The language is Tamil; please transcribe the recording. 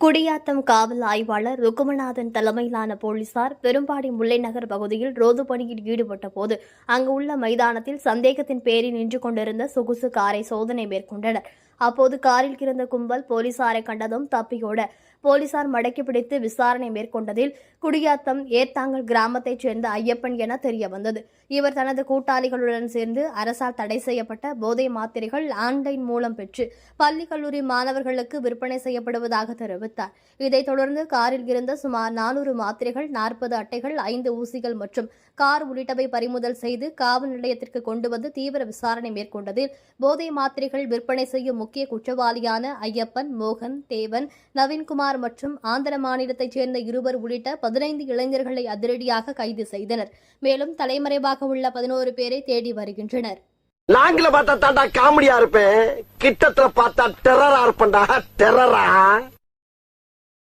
குடியாத்தம் காவல் ஆய்வாளர் ருக்குமநாதன் தலைமையிலான போலீசார் பெரும்பாடி முல்லைநகர் பகுதியில் ரோது பணியில் ஈடுபட்ட போது அங்கு உள்ள மைதானத்தில் சந்தேகத்தின் பேரில் நின்று கொண்டிருந்த சொகுசு காரை சோதனை மேற்கொண்டனர். அப்போது காரில் இருந்த கும்பல் போலீசாரை கண்டதும் தப்பியோட போலீசார் மடக்கி பிடித்து விசாரணை மேற்கொண்டதில் குடியாத்தம் ஏத்தாங்கல் கிராமத்தைச் சேர்ந்த ஐயப்பன் என தெரிய வந்தது இவர் தனது கூட்டாளிகளுடன் சேர்ந்து அரசால் தடை செய்யப்பட்ட போதை மாத்திரைகள் ஆன்லைன் மூலம் பெற்று பள்ளி கல்லூரி மாணவர்களுக்கு விற்பனை செய்யப்படுவதாக தெரிவித்தார். இதைத் தொடர்ந்து காரில் இருந்த சுமார் நானூறு மாத்திரைகள் நாற்பது அட்டைகள் ஐந்து ஊசிகள் மற்றும் கார் உள்ளிட்டவை பறிமுதல் செய்து காவல் நிலையத்திற்கு கொண்டு வந்து தீவிர விசாரணை மேற்கொண்டதில் போதை மாத்திரைகள் விற்பனை செய்யும் முக்கிய குற்றவாளியான ஐயப்பன் மோகன் தேவன் நவீன்குமார் மற்றும் ஆந்திர மாநிலத்தைச் சேர்ந்த இருவர் உள்ளிட்ட பதினைந்து இளைஞர்களை அதிரடியாக கைது செய்தனர். மேலும் தலைமறைவாக உள்ள பதினோரு பேரை தேடி வருகின்றனர். நாங்கள பார்த்தா தாண்டா காமெடியா இருப்பேன். கிட்டத்துல பார்த்தா டெரரா இருப்பேன்டா. டெரரா